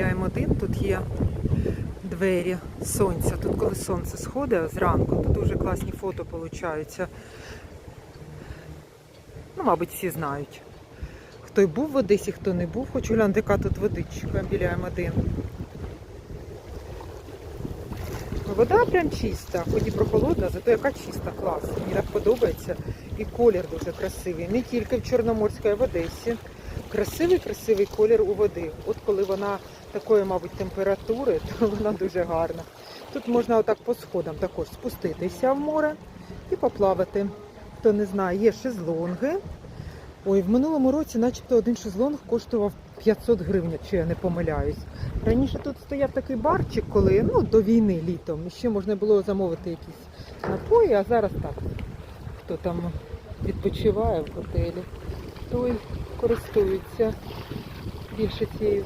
біля М1 тут є двері сонця. Тут коли сонце сходить зранку, то дуже класні фото получаються. Ну, мабуть, всі знають. Хто й був в Одесі, хто не був, хочу глянути, яка тут водичка біля М1. Вода прям чиста, хоч і прохолодна, зато яка чиста, клас. Мені так подобається. І колір дуже красивий. Не тільки в Чорноморській, а й в Одесі. Красивий, красивий колір у води. От коли вона такої, мабуть, температури, то вона дуже гарна. Тут можна отак по сходам також спуститися в море і поплавати. Хто не знає, є шезлонги. Ой, в минулому році, начебто, один шезлонг коштував 500 гривень, якщо я не помиляюсь. Раніше тут стояв такий барчик, коли ну, до війни літом. Ще можна було замовити якісь напої, а зараз так. Хто там відпочиває в готелі, той користується більше цією